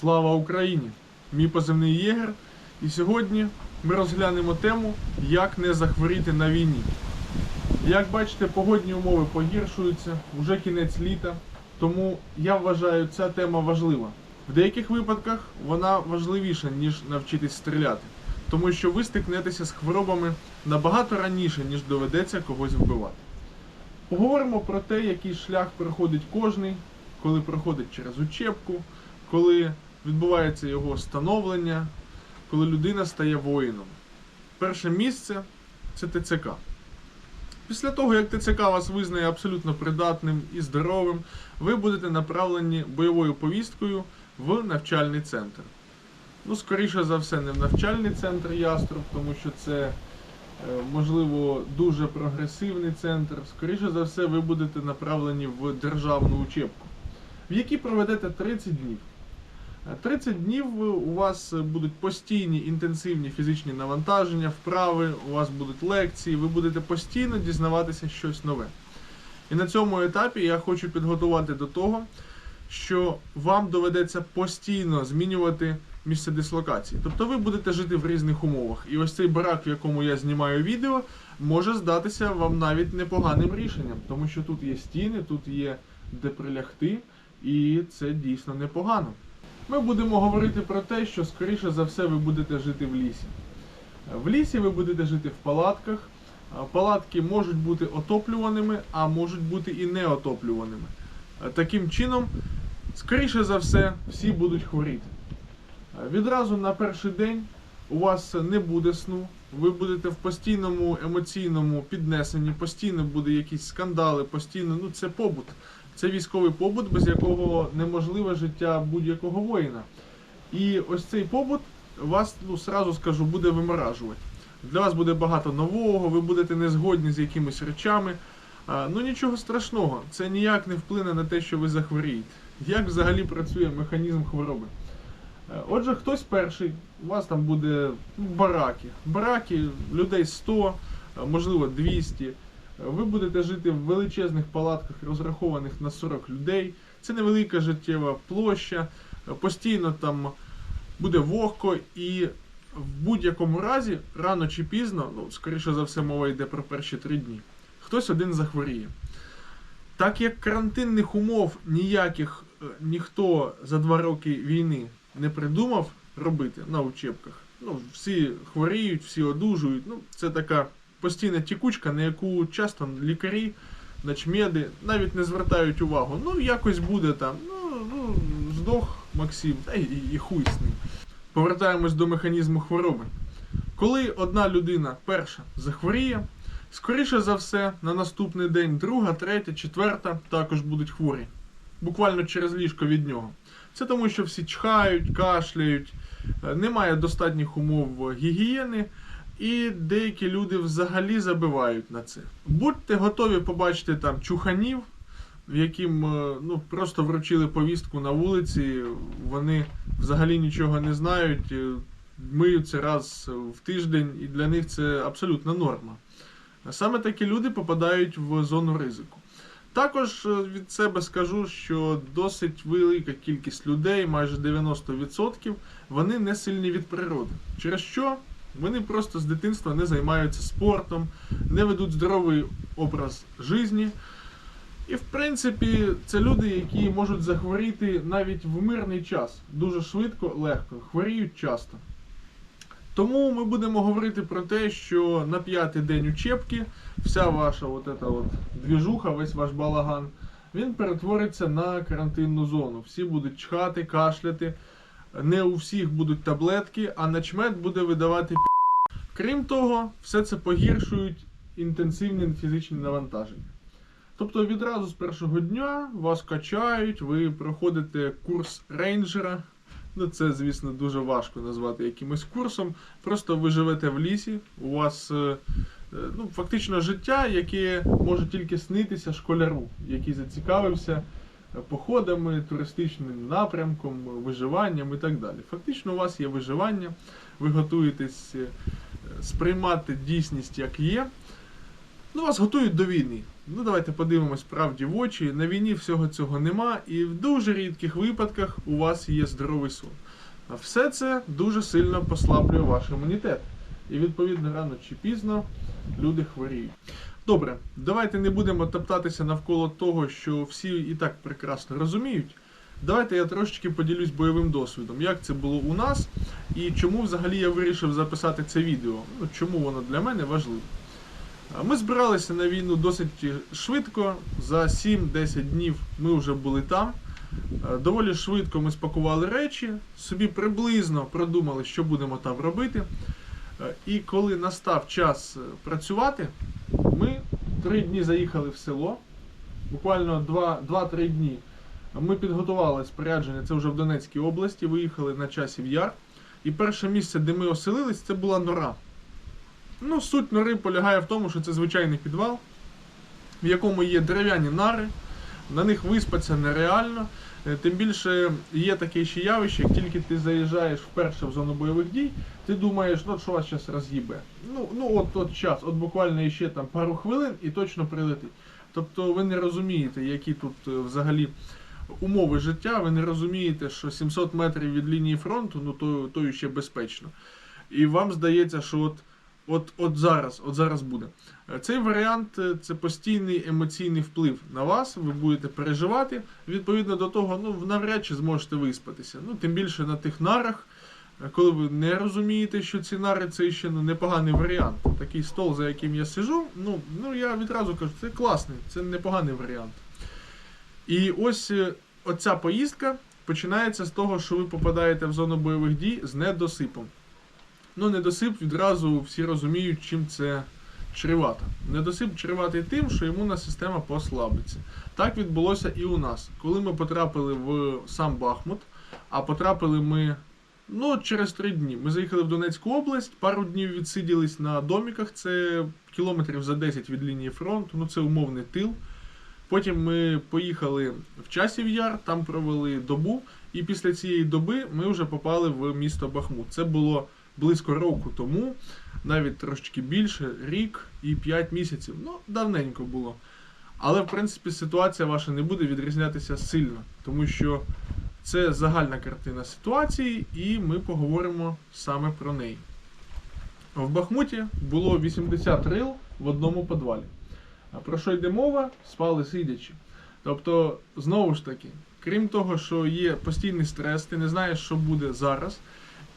Слава Україні! Мій позивний єгер. І сьогодні ми розглянемо тему, як не захворіти на війні. Як бачите, погодні умови погіршуються, вже кінець літа, тому я вважаю, ця тема важлива. В деяких випадках вона важливіша, ніж навчитись стріляти, тому що ви стикнетеся з хворобами набагато раніше, ніж доведеться когось вбивати. Поговоримо про те, який шлях проходить кожний, коли проходить через учебку, коли відбувається його становлення, коли людина стає воїном. Перше місце це ТЦК. Після того, як ТЦК вас визнає абсолютно придатним і здоровим, ви будете направлені бойовою повісткою в навчальний центр. Ну, скоріше за все, не в навчальний центр Яструб, тому що це, е, можливо, дуже прогресивний центр. Скоріше за все, ви будете направлені в державну учебку, в якій проведете 30 днів. Е, 30 днів у вас будуть постійні інтенсивні фізичні навантаження, вправи, у вас будуть лекції, ви будете постійно дізнаватися щось нове. І на цьому етапі я хочу підготувати до того, що вам доведеться постійно змінювати місце дислокації. Тобто ви будете жити в різних умовах. І ось цей барак, в якому я знімаю відео, може здатися вам навіть непоганим рішенням, тому що тут є стіни, тут є де прилягти, і це дійсно непогано. Ми будемо говорити про те, що скоріше за все ви будете жити в лісі. В лісі ви будете жити в палатках. Палатки можуть бути отоплюваними, а можуть бути і неотоплюваними. Таким чином, скоріше за все, всі будуть хворіти. Відразу на перший день у вас не буде сну, ви будете в постійному емоційному піднесенні, постійно буде якісь скандали, постійно, ну це побут. Це військовий побут, без якого неможливе життя будь-якого воїна. І ось цей побут вас, ну сразу скажу, буде виморажувати. Для вас буде багато нового, ви будете не згодні з якимись речами. А, ну нічого страшного, це ніяк не вплине на те, що ви захворієте. Як взагалі працює механізм хвороби? Е, Отже, хтось перший, у вас там буде ну, бараки. Бараки людей 100, е, можливо 200. Ви будете жити в величезних палатках, розрахованих на 40 людей. Це невелика життєва площа. Постійно там буде вогко і в будь-якому разі, рано чи пізно, ну, скоріше за все, мова йде про перші три дні, хтось один захворіє. Так як карантинних умов ніяких е, ніхто за два роки війни не придумав робити на учебках, ну, всі хворіють, всі одужують. Ну, це така постійна тікучка, на яку часто лікарі, начмеди навіть не звертають увагу. Ну, якось буде там, ну, ну здох Максим, та і, і хуй з ним. Повертаємось до механізму хвороби. Коли одна людина перша захворіє, скоріше за все, на наступний день друга, третя, четверта також будуть хворі. Буквально через ліжко від нього. Це тому, що всі чхають, кашляють, е, немає достатніх умов гігієни, і деякі люди взагалі забивають на це. Будьте готові побачити там чуханів, в яким е, ну, просто вручили повістку на вулиці, вони взагалі нічого не знають, е, миються раз в тиждень, і для них це абсолютна норма. Саме такі люди попадають в зону ризику. Також е, від себе скажу, що досить велика кількість людей, майже 90%, вони не сильні від природи. Через що вони просто з дитинства не займаються спортом, не ведуть здоровий образ житті. І в принципі, це люди, які можуть захворіти навіть в мирний час. Дуже швидко, легко, хворіють часто. Тому ми будемо говорити про те, що на п'ятий день учебки вся ваша от ета от двіжуха, весь ваш балаган, він перетвориться на карантинну зону. Всі будуть чхати, кашляти. Не у всіх будуть таблетки, а начмет буде видавати пі***. Крім того, все це погіршують інтенсивні фізичні навантаження. Тобто відразу з першого дня вас качають, ви проходите курс рейнджера. Ну, це, звісно, дуже важко назвати якимось курсом. Просто ви живете в лісі, у вас е, е, ну, фактично життя, яке може тільки снитися школяру, який зацікавився походами, туристичним напрямком, виживанням і так далі. Фактично, у вас є виживання, ви готуєтесь е, сприймати дійсність як є. Ну, вас готують до війни. Ну, давайте подивимось правді в очі. На війні всього цього нема, і в дуже рідких випадках у вас є здоровий сон. Все це дуже сильно послаблює ваш імунітет. І відповідно рано чи пізно люди хворіють. Добре, давайте не будемо топтатися навколо того, що всі і так прекрасно розуміють. Давайте я трошечки поділюсь бойовим досвідом, як це було у нас і чому взагалі я вирішив записати це відео. Ну, чому воно для мене важливо. Ми збиралися на війну досить швидко. За 7-10 днів ми вже були там. Доволі швидко ми спакували речі, собі приблизно продумали, що будемо там робити. І коли настав час е, працювати, ми три дні заїхали в село. Буквально 2-3 дні ми підготували спорядження, це вже в Донецькій області, виїхали на часів яр. І перше місце, де ми оселились, це була нора. Ну, суть нори полягає в тому, що це звичайний підвал, в якому є дерев'яні нари, на них виспатися нереально. Е, Тим більше є таке ще явище, як тільки ти заїжджаєш вперше в зону бойових дій, ти думаєш, ну що вас зараз роз'їбе. Ну, ну от от час, от буквально ще там пару хвилин і точно прилетить. Тобто ви не розумієте, які тут е, взагалі умови життя, ви не розумієте, що 700 метрів від лінії фронту, ну то, то ще безпечно. І вам здається, що от, от, от зараз, от зараз буде. Е, Цей варіант е, це постійний емоційний вплив на вас. Ви будете переживати. Відповідно до того, ну навряд чи зможете виспатися. Ну тим більше на тих нарах, е, коли ви не розумієте, що ці нари це ще ну, непоганий варіант. Такий стол, за яким я сижу, ну, ну я відразу кажу, це класний, це непоганий варіант. І ось оця поїздка починається з того, що ви попадаєте в зону бойових дій з недосипом. Ну, недосип відразу всі розуміють, чим це чревато. Недосип чреватий тим, що імунна система послабиться. Так відбулося і у нас. Коли ми потрапили в сам Бахмут, а потрапили ми ну, через три дні. Ми заїхали в Донецьку область, пару днів відсиділись на доміках, це кілометрів за 10 від лінії фронту, ну це умовний тил. Потім ми поїхали в Часів Яр, там провели добу, і після цієї доби ми вже попали в місто Бахмут. Це було близько року тому, навіть трошечки більше, рік і 5 місяців. Ну, давненько було. Але в принципі ситуація ваша не буде відрізнятися сильно, тому що це загальна картина ситуації, і ми поговоримо саме про неї. В Бахмуті було 80 рил в одному підвалі. А про що йде мова? Спали сидячи. Тобто, знову ж таки, крім того, що є постійний стрес, ти не знаєш, що буде зараз.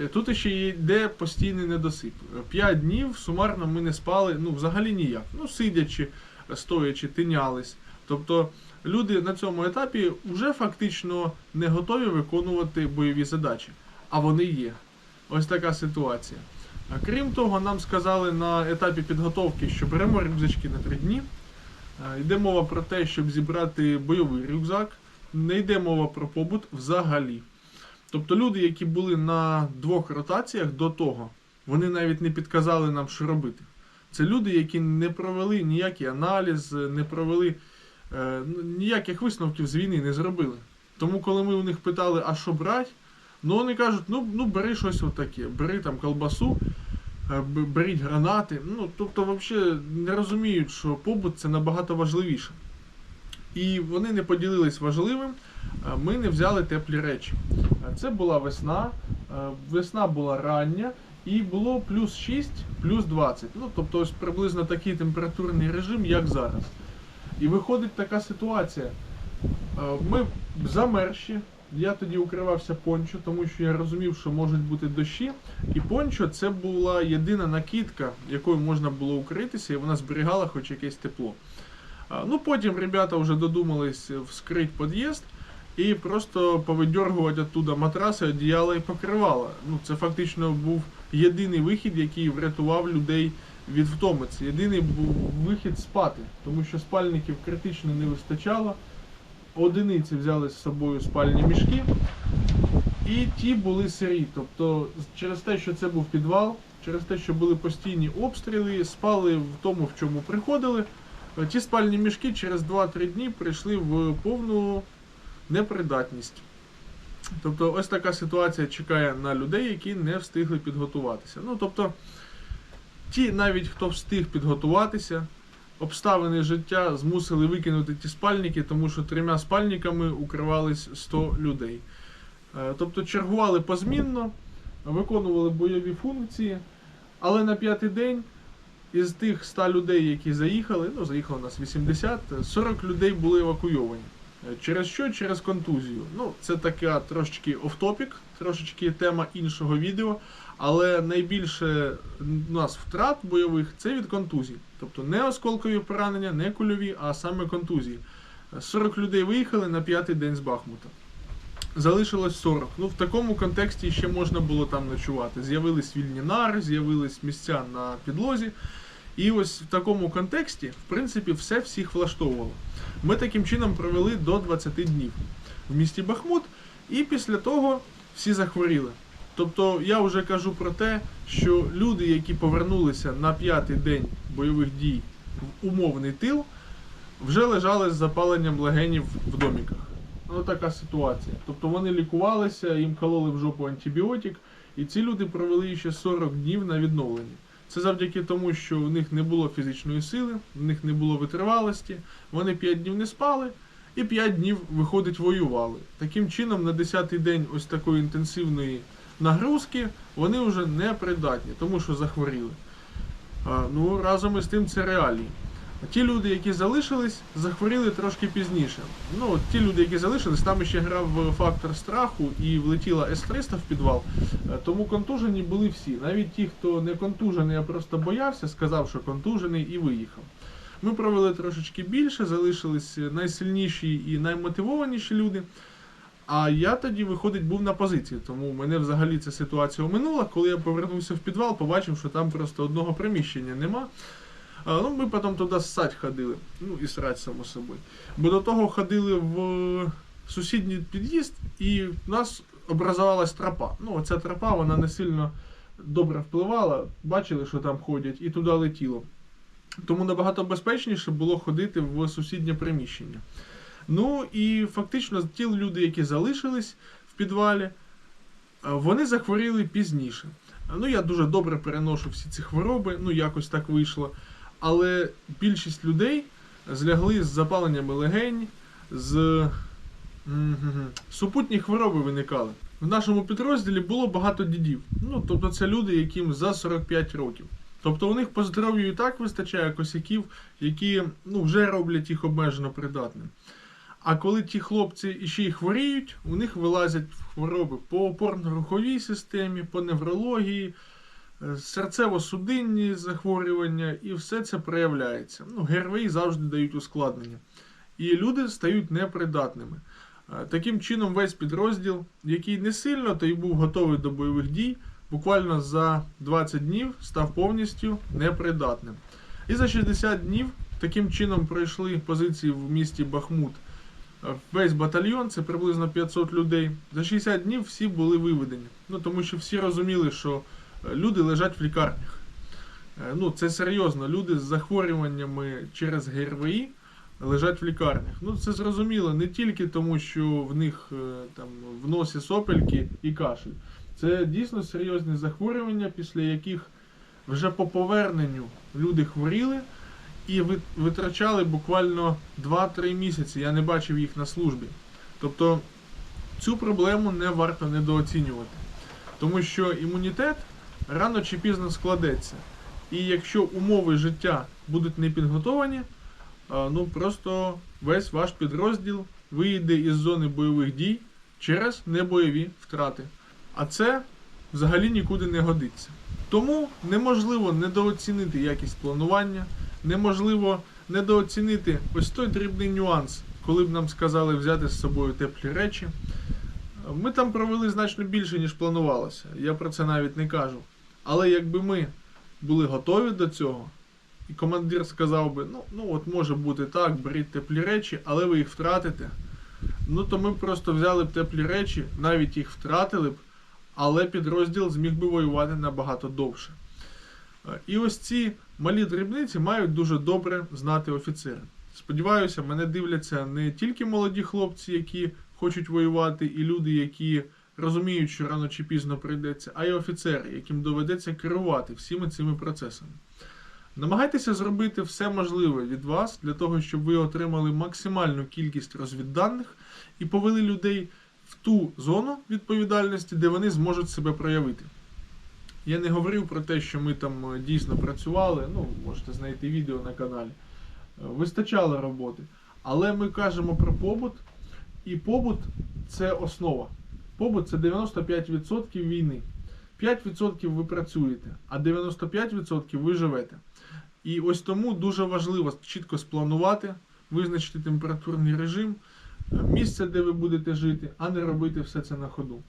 Е, Тут ще йде постійний недосип. П'ять днів сумарно ми не спали, ну взагалі ніяк. Ну, сидячи, стоячи, тинялись. Тобто люди на цьому етапі вже фактично не готові виконувати бойові задачі. А вони є. Ось така ситуація. Крім того, нам сказали на етапі підготовки, що беремо рюкзачки на три дні. Йде мова про те, щоб зібрати бойовий рюкзак. Не йде мова про побут взагалі. Тобто люди, які були на двох ротаціях до того, вони навіть не підказали нам, що робити. Це люди, які не провели ніякий аналіз, не провели е, ніяких висновків з війни не зробили. Тому, коли ми у них питали, а що брати, ну вони кажуть, ну, ну бери щось отаке, бери там колбасу, е, беріть гранати. Ну, тобто, взагалі не розуміють, що побут це набагато важливіше. І вони не поділились важливим, ми не взяли теплі речі. Е, Це була весна, е, весна була рання, і було плюс 6, плюс 20. Ну, тобто ось приблизно такий температурний режим, як зараз. І виходить така ситуація. Е, Ми замерзші, я тоді укривався пончо, тому що я розумів, що можуть бути дощі. І пончо це була єдина накидка, якою можна було укритися, і вона зберігала хоч якесь тепло. Ну, потім ребята вже додумались вскрити під'їзд і просто повидергувати оттуда матраси, одіяла і покривала. Ну, це фактично був єдиний вихід, який врятував людей від втоми. Це єдиний був вихід спати, тому що спальників критично не вистачало. Одиниці взяли з собою спальні мішки, і ті були сирі. Тобто, через те, що це був підвал, через те, що були постійні обстріли, спали в тому, в чому приходили. Ті спальні мішки через 2-3 дні прийшли в повну непридатність. Тобто, ось така ситуація чекає на людей, які не встигли підготуватися. Ну, тобто, ті, навіть хто встиг підготуватися, обставини життя змусили викинути ті спальники, тому що трьома спальниками укривались 100 людей. Е, Тобто чергували позмінно, виконували бойові функції, але на п'ятий день із тих 100 людей, які заїхали, ну заїхало у нас 80, 40 людей були евакуйовані. Через що? Через контузію. Ну, це така трошечки офтопік, трошечки тема іншого відео. Але найбільше у нас втрат бойових це від контузій. Тобто не осколкові поранення, не кульові, а саме контузії. Е, 40 людей виїхали на п'ятий день з Бахмута. Залишилось 40. Ну, в такому контексті ще можна було там ночувати. З'явились вільні нари, з'явились місця на підлозі. І ось в такому контексті, в принципі, все всіх влаштовувало. Ми таким чином провели до 20 днів в місті Бахмут, і після того всі захворіли. Тобто я вже кажу про те, що люди, які повернулися на п'ятий день бойових дій в умовний тил, вже лежали з запаленням легенів в доміках. Ну така ситуація. Тобто вони лікувалися, їм кололи в жопу антибіотик, і ці люди провели ще 40 днів на відновленні. Це завдяки тому, що в них не було фізичної сили, в них не було витривалості, вони 5 днів не спали і 5 днів, виходить, воювали. Таким чином, на 10-й день ось такої інтенсивної нагрузки вони вже не придатні, тому що захворіли. Ну, разом із тим це реалії. Ті люди, які залишились, захворіли трошки пізніше. Ну, ті люди, які залишились, там ще грав фактор страху і влетіла С-300 в підвал. Е, Тому контужені були всі. Навіть ті, хто не контужений, а просто боявся, сказав, що контужений і виїхав. Ми провели трошечки більше, залишились найсильніші і наймотивованіші люди. А я тоді, виходить, був на позиції, тому мене взагалі ця ситуація оминула. Коли я повернувся в підвал, побачив, що там просто одного приміщення нема. Ну, ми потім туди ссать ходили, ну і срать, само собою. Бо до того ходили в сусідній під'їзд, і в нас образувалась тропа. Ну, оця тропа, вона не сильно добре впливала, бачили, що там ходять, і туди летіло. Тому набагато безпечніше було ходити в сусіднє приміщення. Ну і фактично ті люди, які залишились в підвалі, вони захворіли пізніше. Ну, я дуже добре переношу всі ці хвороби, ну якось так вийшло. Але більшість людей злягли з запаленнями легень, з Мгм. супутні хвороби виникали. В нашому підрозділі було багато дідів. Ну, тобто це люди, яким за 45 років. Тобто у них по здоров'ю і так вистачає косяків, які ну, вже роблять їх обмежено придатним. А коли ті хлопці іще й хворіють, у них вилазять хвороби по опорно-руховій системі, по неврології, серцево-судинні захворювання, і все це проявляється. Ну, ГРВІ завжди дають ускладнення. І люди стають непридатними. Е, Таким чином, весь підрозділ, який не сильно, то й був готовий до бойових дій, буквально за 20 днів став повністю непридатним. І за 60 днів таким чином пройшли позиції в місті Бахмут. Е, Весь батальйон, це приблизно 500 людей. За 60 днів всі були виведені. Ну тому що всі розуміли, що е, люди лежать в лікарнях. Е, Ну, це серйозно. Люди з захворюваннями через ГРВІ лежать в лікарнях. Ну, це зрозуміло не тільки тому, що в них е, там в носі сопельки і кашель. Це дійсно серйозні захворювання, після яких вже по поверненню люди хворіли і витрачали буквально 2-3 місяці. Я не бачив їх на службі. Тобто цю проблему не варто недооцінювати. Тому що імунітет рано чи пізно складеться. І якщо умови життя будуть не підготовані, ну просто весь ваш підрозділ вийде із зони бойових дій через небойові втрати. А це взагалі нікуди не годиться. Тому неможливо недооцінити якість планування, неможливо недооцінити ось той дрібний нюанс, коли б нам сказали взяти з собою теплі речі. Ми там провели значно більше, ніж планувалося. Я про це навіть не кажу. Але якби ми були готові до цього, і командир сказав би, ну, ну от може бути так, беріть теплі речі, але ви їх втратите. Ну то ми просто взяли б теплі речі, навіть їх втратили б, але підрозділ зміг би воювати набагато довше. Е, І ось ці малі дрібниці мають дуже добре знати офіцери. Сподіваюся, мене дивляться не тільки молоді хлопці, які хочуть воювати, і люди, які розуміють, що рано чи пізно прийдеться, а й офіцери, яким доведеться керувати всіми цими процесами. Намагайтеся зробити все можливе від вас для того, щоб ви отримали максимальну кількість розвідданих і повели людей в ту зону відповідальності, де вони зможуть себе проявити. Я не говорив про те, що ми там е, дійсно працювали, ну, можете знайти відео на каналі. Е, Вистачало роботи. Але ми кажемо про побут, і побут це основа. Побут це 95% війни. 5% ви працюєте, а 95% ви живете. І ось тому дуже важливо чітко спланувати, визначити температурний режим, е, місце, де ви будете жити, а не робити все це на ходу.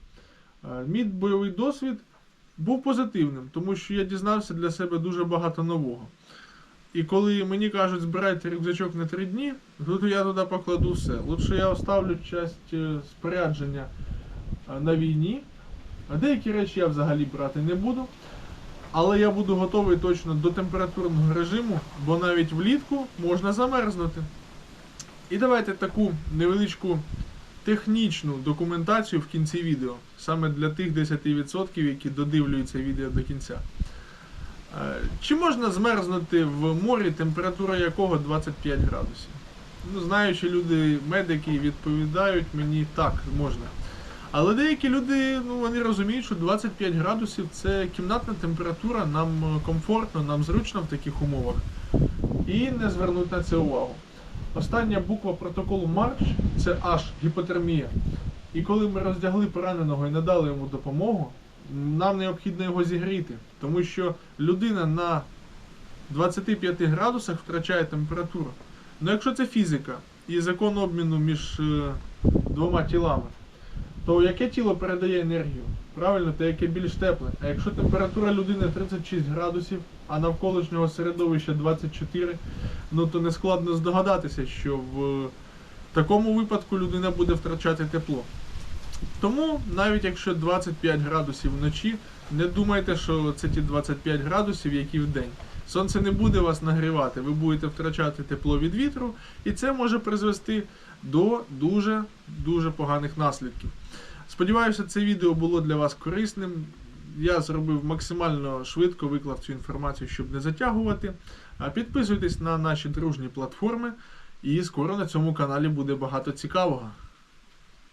Е, Мій бойовий досвід був позитивним, тому що я дізнався для себе дуже багато нового. І коли мені кажуть, збирайте рюкзачок на три дні, то я туди покладу все. Лучше я оставлю часть е, спорядження на війні, деякі речі я взагалі брати не буду. Але я буду готовий точно до температурного режиму, бо навіть влітку можна замерзнути. І давайте таку невеличку технічну документацію в кінці відео, саме для тих 10%, які додивлюються відео до кінця. Е, Чи можна змерзнути в морі, температура якого 25 градусів? Ну, знаючи люди, медики відповідають мені так, можна. Але деякі люди, ну вони розуміють, що 25 градусів це кімнатна температура, нам е, комфортно, нам зручно в таких умовах. І не звернуть на це увагу. Остання буква протоколу Марч це H, гіпотермія. І коли ми роздягли пораненого і надали йому допомогу, нам необхідно його зігріти, тому що людина на 25 градусах втрачає температуру. Ну якщо це фізика і закон обміну між е, двома тілами, то яке тіло передає енергію? Правильно, те, яке більш тепле. А якщо температура людини 36 градусів, а навколишнього середовища 24, ну то не складно здогадатися, що в такому випадку людина буде втрачати тепло. Тому навіть якщо 25 градусів вночі, не думайте, що це ті 25 градусів, які в день. Сонце не буде вас нагрівати, ви будете втрачати тепло від вітру, і це може призвести до дуже дуже поганих наслідків. Сподіваюся, це відео було для вас корисним. Я зробив максимально швидко, виклав цю інформацію, щоб не затягувати. Підписуйтесь на наші дружні платформи, і скоро на цьому каналі буде багато цікавого.